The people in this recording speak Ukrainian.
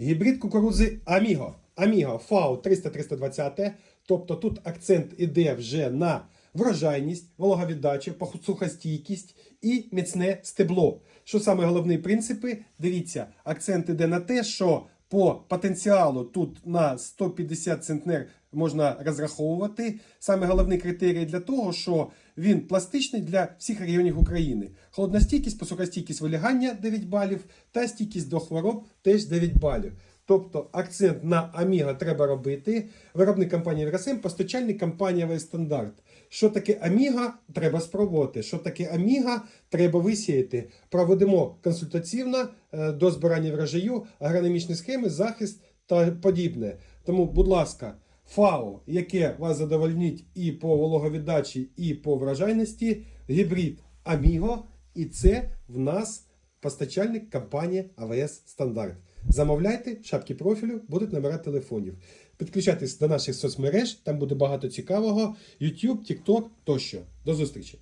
Гібрид кукурудзи Аміго. Аміго Фау 300-320. Тобто тут акцент іде вже на врожайність, вологовіддачу, сухостійкість і міцне стебло. Що саме головні принципи? Дивіться, акцент іде на те, що по потенціалу тут на 150 центнер можна розраховувати. Саме головний критерій для того, що він пластичний для всіх регіонів України. Холодностійкість, посухостійкість вилягання 9 балів та стійкість до хвороб теж 9 балів. Тобто акцент на Аміга треба робити. Виробник компанії Вірасем, постачальник компанія Вестандарт. Що таке Аміга? Треба спробувати. Що таке Аміга? Треба висіяти. Проводимо консультаційно е, до збирання врожаю, агрономічні схеми, захист та подібне. Тому, будь ласка, ФАО, яке вас задовольнить і по вологовіддачі, і по врожайності, гібрид Аміго, і це в нас постачальник компанія АВС Стандарт. Замовляйте, шапки профілю, будуть номера телефонів. Підключайтесь до наших соцмереж, там буде багато цікавого. YouTube, TikTok тощо. До зустрічі!